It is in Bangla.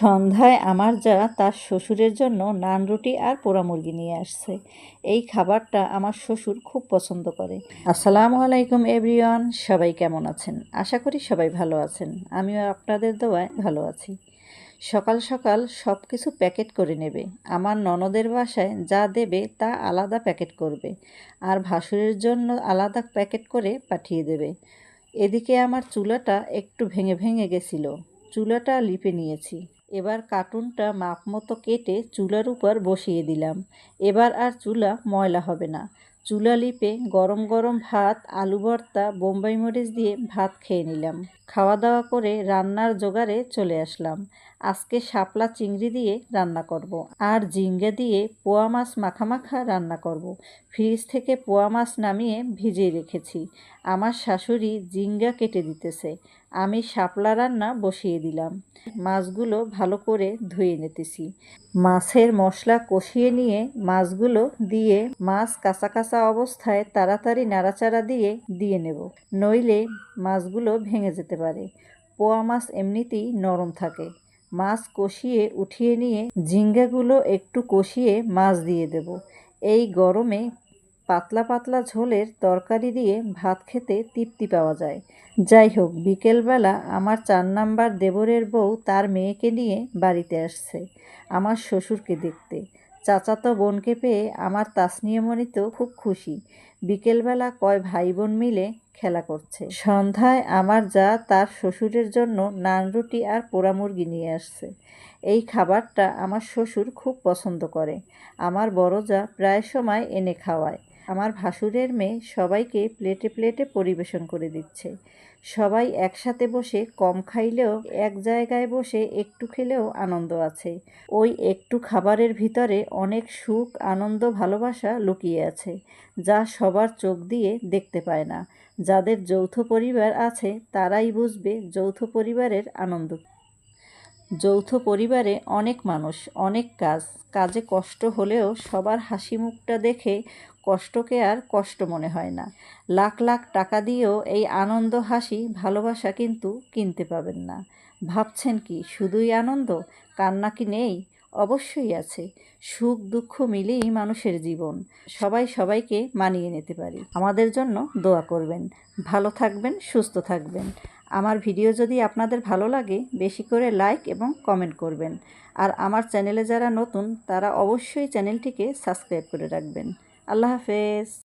সন্ধ্যায় আমার যা, তার শ্বশুরের জন্য নান রুটি আর পোড়া মুরগি নিয়ে আসছে। এই খাবারটা আমার শ্বশুর খুব পছন্দ করে। আসসালামু আলাইকুম এভরিওয়ান, সবাই কেমন আছেন? আশা করি সবাই ভালো আছেন। আমিও আপনাদের দোয়ায় ভালো আছি। সকাল সকাল সব কিছু প্যাকেট করে নেবে। আমার ননদের বাসায় যা দেবে তা আলাদা প্যাকেট করবে। আর ভাসুরের জন্য আলাদা প্যাকেট করে পাঠিয়ে দেবে। এদিকে আমার চুলাটা একটু ভেঙে ভেঙে গেছিল। চুলাটা লিপে নিয়েছি। এবার কার্টুনটা মাপ মতো কেটে চুলার উপর বসিয়ে দিলাম। এবার আর চুলা ময়লা হবে না। চুলা লিপে গরম গরম ভাত, আলু ভর্তা, বোম্বাই মরিচ দিয়ে ভাত খেয়ে নিলাম। খাওয়া দাওয়া করে রান্নার জোগাড়ে চলে আসলাম। আজকে শাপলা চিংড়ি দিয়ে রান্না করব। আর জিঙ্গা দিয়ে পোয়া মাছ মাখা মাখা রান্না করব। ফ্রিজ থেকে পোয়া মাছ নামিয়ে ভিজিয়ে রেখেছি। আমার শাশুড়ি জিঙ্গা কেটে দিতেছে। আমি শাপলা রান্না বসিয়ে দিলাম। মাছগুলো ভালো করে ধুয়ে নিতেছি। মাছের মশলা কষিয়ে নিয়ে মাছগুলো দিয়ে মাছ কাঁচা কাঁচা অবস্থায় তাড়াতাড়ি নাড়াচাড়া দিয়ে দিয়ে নেব। নইলে মাছগুলো ভেঙে যেতে পারে। পোয়া মাছ এমনিতেই নরম থাকে। মাছ কষিয়ে উঠিয়ে নিয়ে ঝিঙ্গাগুলো একটু কষিয়ে মাছ দিয়ে দেব। এই গরমে পাতলা পাতলা ঝোলের তরকারি দিয়ে ভাত খেতে তৃপ্তি পাওয়া যায়। যাই হোক, বিকেলবেলা আমার চার নাম্বার দেবরের বউ তার মেয়েকে নিয়ে বাড়িতে আসছে, আমার শ্বশুরকে দেখতে। চাচাতো বোনকে পেয়ে আমার তাসনিয়মণি তো খুব খুশি। বিকেলবেলা কয় ভাই বোন মিলে খেলা করছে। সন্ধ্যায় আমার যা তার শ্বশুরের জন্য নান রুটি আর পোড়া মুরগি নিয়ে আসছে। এই খাবারটা আমার শ্বশুর খুব পছন্দ করে। আমার বড় যা প্রায় সময় এনে খাওয়ায়। আমার ভাসুরের মেয়ে সবাইকে প্লেটে প্লেটে পরিবেশন করে দিচ্ছে। সবাই একসাথে বসে কম খাইলেও এক জায়গায় বসে একটু খেলেও আনন্দ আছে। ওই একটু খাবারের ভিতরে অনেক সুখ, আনন্দ, ভালোবাসা লুকিয়ে আছে, যা সবার চোখ দিয়ে দেখতে পায় না। যাদের যৌথ পরিবার আছে, তারাই বুঝবে যৌথ পরিবারের আনন্দ যৌথ পরিবারে অনেক মানুষ, অনেক কাজ। কাজে কষ্ট হলেও সবার হাসি মুখটা দেখে কষ্টকে আর কষ্ট মনে হয় না। লাখ লাখ টাকা দিয়েও এই আনন্দ হাসি, ভালোবাসা কিন্তু কিনতে পাবেন না। ভাবছেন কি, শুধুই আনন্দ? কান্না কি নেই? অবশ্যই আছে। সুখ দুঃখ মিলেই মানুষের জীবন। সবাই সবাইকে মানিয়ে নিতে পারি। আমাদের জন্য দোয়া করবেন। ভালো থাকবেন, সুস্থ থাকবেন। আমার ভিডিও যদি আপনাদের ভালো লাগে, বেশি করে লাইক এবং কমেন্ট করবেন। আর আমার চ্যানেলে যারা নতুন, তারা অবশ্যই চ্যানেলটিকে সাবস্ক্রাইব করে রাখবেন। আল্লাহ হাফেজ।